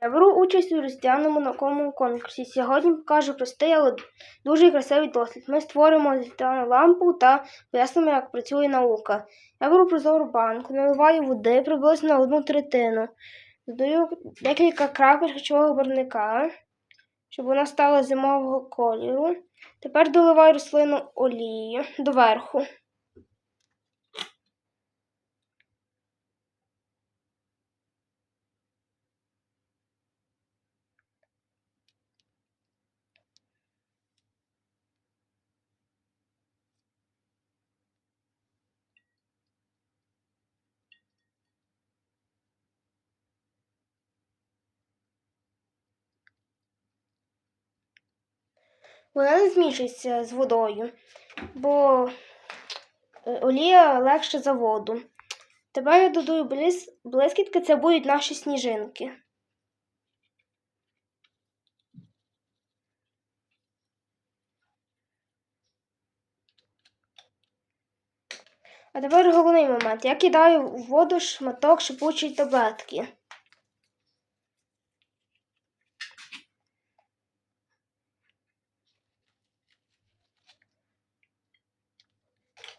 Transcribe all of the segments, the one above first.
Я беру участь у різдвяному науковому конкурсі. Сьогодні покажу простий, але дуже красивий дослід. Ми створимо різдвяну лампу та пояснимо, як працює наука. Я беру прозору банку, наливаю води приблизно на одну третину. Додаю декілька крапель харчового барвника, щоб вона стала зимового кольору. Тепер доливаю рослину олію доверху. Вона не змішується з водою, бо е, олія легша за воду. Тепер я додаю блис... блискітки, це будуть наші сніжинки. А тепер головний момент. Я кидаю в воду шматок шипучої таблетки.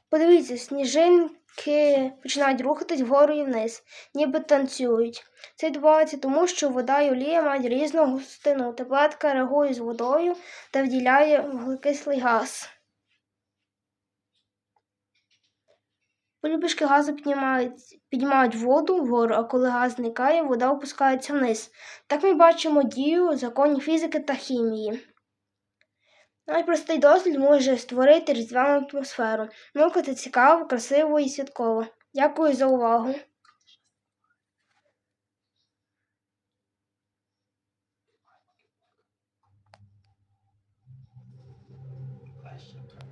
Подивіться, сніжинки починають рухатись вгору і вниз, ніби танцюють. Це відбувається тому, що вода і олія мають різну густину. Таблетка реагує з водою та виділяє вуглекислий газ. Полюбишки газу піднімають, піднімають воду вгору, а коли газ зникає, вода опускається вниз. Так ми бачимо дію законів фізики та хімії. Навіть досвід може створити різдвяну атмосферу. Наука це цікаво, красиво і святково. Дякую за увагу. Краще.